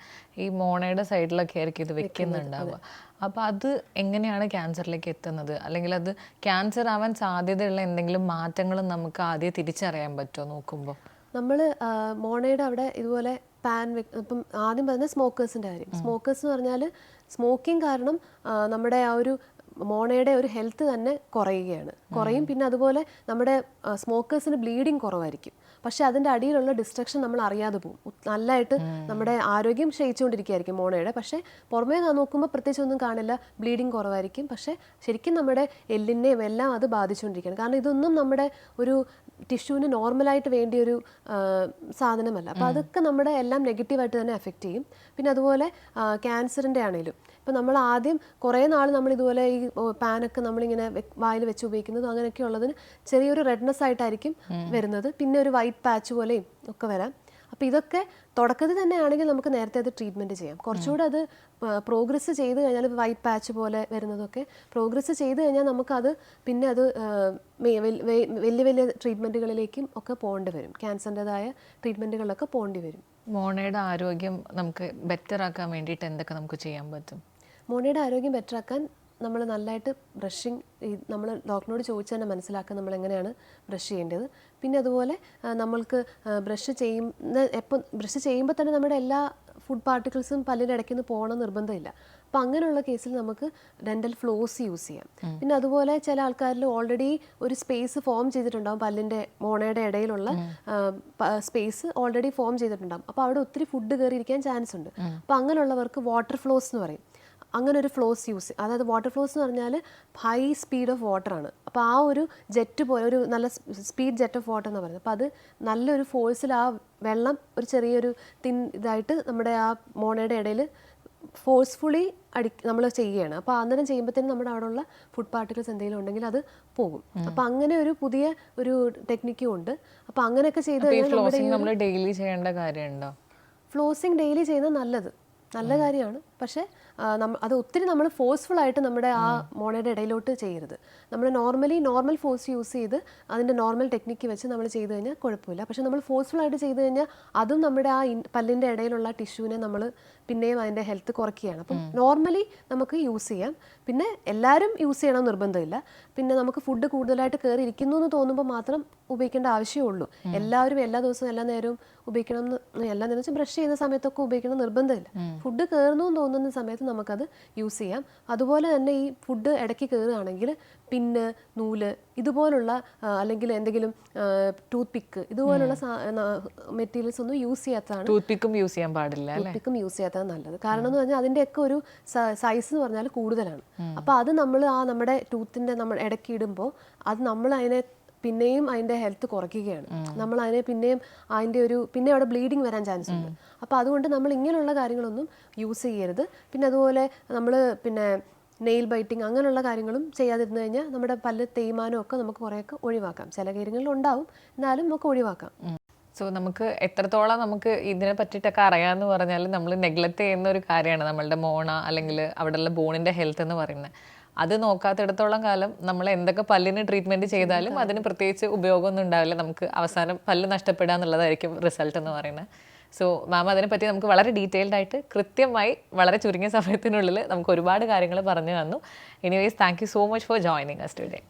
ഈ മോണയുടെ സൈഡിലൊക്കെ ആയിരിക്കും ഇത് വെക്കുന്നുണ്ടാവുക. അപ്പോൾ അത് എങ്ങനെയാണ് ക്യാൻസറിലേക്ക് എത്തുന്നത്? അല്ലെങ്കിൽ അത് ക്യാൻസർ ആവാൻ സാധ്യതയുള്ള എന്തെങ്കിലും മാറ്റങ്ങൾ നമുക്ക് ആദ്യം തിരിച്ചറിയാൻ പറ്റുമോ നോക്കുമ്പോൾ നമ്മൾ മോണയുടെ അവിടെ ഇതുപോലെ പാൻ ഇപ്പം ആദ്യം പറഞ്ഞ സ്മോക്കേഴ്സിന്റെ കാര്യം. സ്മോക്കേഴ്സ് എന്ന് പറഞ്ഞാൽ സ്മോക്കിംഗ് കാരണം നമ്മുടെ ആ ഒരു മോണയുടെ ഒരു ഹെൽത്ത് തന്നെ കുറയുകയാണ്. കുറയും പിന്നെ അതുപോലെ നമ്മുടെ സ്മോക്കേഴ്സിന് ബ്ലീഡിങ് കുറവായിരിക്കും. പക്ഷെ അതിന്റെ അടിയിലുള്ള ഡിസ്ട്രക്ഷൻ നമ്മൾ അറിയാതെ പോകും. നല്ലതായിട്ട് നമ്മുടെ ആരോഗ്യം ക്ഷയിച്ചുകൊണ്ടിരിക്കുകയായിരിക്കും മോണയുടെ. പക്ഷേ പുറമേ നോക്കുമ്പോൾ പ്രത്യേകിച്ച് ഒന്നും കാണില്ല. ബ്ലീഡിങ് കുറവായിരിക്കും. പക്ഷേ ശരിക്കും നമ്മുടെ എല്ലിനെയും എല്ലാം അത് ബാധിച്ചുകൊണ്ടിരിക്കുകയാണ്. കാരണം ഇതൊന്നും നമ്മുടെ ഒരു ടിഷ്യൂവിന് നോർമലായിട്ട് വേണ്ടിയ ഒരു സാധനമല്ല. അപ്പോൾ അതൊക്കെ നമ്മുടെ എല്ലാം നെഗറ്റീവായിട്ട് തന്നെ എഫക്റ്റ് ചെയ്യും. പിന്നെ അതുപോലെ ക്യാൻസറിന്റെ ആണെങ്കിലും ഇപ്പം നമ്മൾ ആദ്യം കുറേ നാൾ നമ്മൾ ഇതുപോലെ ഈ പാനൊക്കെ നമ്മളിങ്ങനെ വായിൽ വെച്ച് ഉപയോഗിക്കുന്നതും അങ്ങനെയൊക്കെ ഉള്ളതിന് ചെറിയൊരു റെഡ്നെസ് ആയിട്ടായിരിക്കും വരുന്നത്. പിന്നെ ഒരു വൈറ്റ് പാച്ച് പോലെയും ഒക്കെ വരാം. അപ്പോൾ ഇതൊക്കെ തുടക്കത്തിൽ തന്നെ ആണെങ്കിൽ നമുക്ക് നേരത്തെ അത് ട്രീറ്റ്മെന്റ് ചെയ്യാം. കുറച്ചുകൂടെ അത് പ്രോഗ്രസ് ചെയ്ത് കഴിഞ്ഞാൽ വൈറ്റ് പാച്ച് പോലെ വരുന്നതൊക്കെ പ്രോഗ്രസ് ചെയ്ത് കഴിഞ്ഞാൽ നമുക്കത് പിന്നെ അത് വലിയ വലിയ ട്രീറ്റ്മെന്റുകളിലേക്കും ഒക്കെ പോകേണ്ടി വരും. ക്യാൻസറിന്റെതായ ട്രീറ്റ്മെന്റുകളിലൊക്കെ പോകേണ്ടി വരും. മോണയുടെ ആരോഗ്യം നമുക്ക് ബെറ്റർ ആക്കാൻ വേണ്ടിയിട്ട് എന്തൊക്കെ നമുക്ക് ചെയ്യാൻ പറ്റും? മോണയുടെ ആരോഗ്യം ബെറ്റർ ആക്കാൻ നമ്മൾ നല്ലതായിട്ട് ബ്രഷിങ് നമ്മൾ ഡോക്ടറിനോട് ചോദിച്ച് തന്നെ മനസ്സിലാക്കാൻ നമ്മൾ എങ്ങനെയാണ് ബ്രഷ് ചെയ്യേണ്ടത്. പിന്നെ അതുപോലെ നമ്മൾക്ക് ബ്രഷ് ചെയ്യുന്ന എപ്പം ബ്രഷ് ചെയ്യുമ്പോൾ തന്നെ നമ്മുടെ എല്ലാ ഫുഡ് പാർട്ടിക്കിൾസും പല്ലിന്റെ ഇടയ്ക്ക് നിന്ന് പോകണം നിർബന്ധമില്ല. അപ്പം അങ്ങനെയുള്ള കേസിൽ നമുക്ക് ഡെന്റൽ ഫ്ലോസ് യൂസ് ചെയ്യാം. പിന്നെ അതുപോലെ ചില ആൾക്കാരിൽ ഓൾറെഡി ഒരു സ്പേസ് ഫോം ചെയ്തിട്ടുണ്ടാകും പല്ലിന്റെ മോണയുടെ ഇടയിലുള്ള സ്പേസ് ഓൾറെഡി ഫോം ചെയ്തിട്ടുണ്ടാകും അപ്പോൾ അവിടെ ഒത്തിരി ഫുഡ് കയറിയിരിക്കാൻ ചാൻസ് ഉണ്ട്. അപ്പോൾ അങ്ങനെയുള്ളവർക്ക് വാട്ടർ ഫ്ലോസ് എന്ന് പറയും. അങ്ങനെ ഒരു ഫ്ലോസ് യൂസ് അതായത് വാട്ടർ ഫ്ലോസ് എന്ന് പറഞ്ഞാൽ ഹൈ സ്പീഡ് ഓഫ് വാട്ടറാണ് അപ്പോൾ ആ ഒരു ജെറ്റ് പോലെ ഒരു നല്ല സ്പീഡ് ജെറ്റ് ഓഫ് വാട്ടർ എന്ന് പറയുന്നത്. അപ്പോൾ അത് നല്ലൊരു ഫോഴ്സിൽ ആ വെള്ളം ഒരു ചെറിയൊരു തിൻ ഇതായിട്ട് നമ്മുടെ ആ മോണയുടെ ഇടയിൽ ഫോഴ്സ്ഫുള്ളി അടി നമ്മൾ ചെയ്യുകയാണ്. അപ്പോൾ അന്നേരം ചെയ്യുമ്പോഴത്തേനും നമ്മുടെ അവിടെയുള്ള ഫുഡ് പാർട്ടിക്കിൾസ് എന്തെങ്കിലും ഉണ്ടെങ്കിൽ അത് പോകും. അപ്പോൾ അങ്ങനെ ഒരു പുതിയ ഒരു ടെക്നിക്കും ഉണ്ട്. അപ്പോൾ അങ്ങനെയൊക്കെ ചെയ്ത് നമ്മൾ ഡെയിലി ചെയ്യേണ്ട കാര്യമുണ്ടോ? ഫ്ലോസിങ് ഡെയിലി ചെയ്യുന്നത് നല്ലത്. നല്ല കാര്യമാണ്. പക്ഷേ അത് ഒത്തിരി നമ്മൾ ഫോഴ്സ്ഫുൾ ആയിട്ട് നമ്മുടെ ആ മോണയുടെ ഇടയിലോട്ട് ചെയ്യരുത്. നമ്മൾ നോർമലി നോർമൽ ഫോഴ്സ് യൂസ് ചെയ്ത് അതിന്റെ നോർമൽ ടെക്നിക്ക് വെച്ച് നമ്മൾ ചെയ്ത് കഴിഞ്ഞാൽ കുഴപ്പമില്ല. പക്ഷെ നമ്മൾ ഫോഴ്സ്ഫുൾ ആയിട്ട് ചെയ്ത് കഴിഞ്ഞാൽ അതും നമ്മുടെ ആ പല്ലിന്റെ ഇടയിലുള്ള ടിഷ്യൂവിനെ നമ്മൾ പിന്നെയും അതിന്റെ ഹെൽത്ത് കുറയ്ക്കുകയാണ്. അപ്പം നോർമലി നമുക്ക് യൂസ് ചെയ്യാം. പിന്നെ എല്ലാവരും യൂസ് ചെയ്യണം നിർബന്ധമില്ല. പിന്നെ നമുക്ക് ഫുഡ് കൂടുതലായിട്ട് കയറി ഇരിക്കുന്നു എന്ന് തോന്നുമ്പോൾ മാത്രം ഉപയോഗിക്കേണ്ട ആവശ്യമുള്ളൂ. എല്ലാവരും എല്ലാ ദിവസവും എല്ലാ നേരവും ഉപയോഗിക്കണം എന്ന് എല്ലാ നേരം വെച്ചാൽ ബ്രഷ് ചെയ്യുന്ന സമയത്തൊക്കെ ഉപയോഗിക്കണം നിർബന്ധമില്ല. ഫുഡ് കയറുന്നു എന്ന് തോന്നുന്ന സമയത്ത് നമുക്കത് യൂസ് ചെയ്യാം. അതുപോലെ തന്നെ ഈ ഫുഡ് ഇടയ്ക്ക് കയറുകയാണെങ്കിൽ പിന്ന് നൂൽ ഇതുപോലുള്ള അല്ലെങ്കിൽ എന്തെങ്കിലും ടൂത്ത് പിക്ക് ഇതുപോലുള്ള മെറ്റീരിയൽസ് ഒന്നും യൂസ് ചെയ്യാത്തതാണ്. ടൂത്ത് പിക്കും യൂസ് ചെയ്യാൻ പാടില്ല അല്ലേ? ടൂത്ത്പിക്കും യൂസ് ചെയ്യാത്തതാണ് നല്ലത്. കാരണം എന്ന് പറഞ്ഞാൽ അതിന്റെയൊക്കെ ഒരു സൈസ് എന്ന് പറഞ്ഞാൽ കൂടുതലാണ്. അപ്പോൾ അത് നമ്മൾ ആ നമ്മുടെ ടൂത്തിന്റെ നമ്മൾ ഇടയ്ക്ക് ഇടുമ്പോൾ അത് നമ്മൾ അതിനെ പിന്നെയും അതിന്റെ ഹെൽത്ത് കുറയ്ക്കുകയാണ്. നമ്മൾ അതിനെ പിന്നെയും അതിന്റെ ഒരു പിന്നെ അവിടെ ബ്ലീഡിങ് വരാൻ ചാൻസ് ഉണ്ട്. അപ്പോൾ അതുകൊണ്ട് നമ്മൾ ഇങ്ങനെയുള്ള കാര്യങ്ങളൊന്നും യൂസ് ചെയ്യരുത്. പിന്നെ അതുപോലെ നമ്മൾ പിന്നെ നെയിൽ ബൈറ്റിംഗ് അങ്ങനെയുള്ള കാര്യങ്ങളും ചെയ്യാതിരുന്നു കഴിഞ്ഞാൽ നമ്മുടെ പല്ല് തേയ്മാനം ഒക്കെ നമുക്ക് കുറേയൊക്കെ ഒഴിവാക്കാം. ചില കാര്യങ്ങളിൽ ഉണ്ടാവും എന്നാലും നമുക്ക് ഒഴിവാക്കാം. സോ നമുക്ക് എത്രത്തോളം നമുക്ക് ഇതിനെ പറ്റിയിട്ടൊക്കെ അറിയാമെന്ന് പറഞ്ഞാൽ നമ്മൾ നെഗ്ലക്ട് ചെയ്യുന്ന ഒരു കാര്യമാണ് നമ്മളുടെ മോണ അല്ലെങ്കിൽ അവിടെയുള്ള ബോണിന്റെ ഹെൽത്ത് എന്ന് പറയുന്നത്. അത് നോക്കാത്തിടത്തോളം കാലം നമ്മൾ എന്തൊക്കെ പല്ലിന് ട്രീറ്റ്മെന്റ് ചെയ്താലും അതിന് പ്രത്യേകിച്ച് ഉപയോഗമൊന്നും ഉണ്ടാവില്ല. നമുക്ക് അവസാനം പല്ല് നഷ്ടപ്പെടുക എന്നുള്ളതായിരിക്കും റിസൾട്ട് എന്ന് പറയുന്നത്. സോ മാം അതിനെപ്പറ്റി നമുക്ക് വളരെ ഡീറ്റെയിൽഡ് ആയിട്ട് കൃത്യമായി വളരെ ചുരുങ്ങിയ സമയത്തിനുള്ളിൽ നമുക്ക് ഒരുപാട് കാര്യങ്ങൾ പറഞ്ഞു തന്നു. Anyways thank you so much for joining us today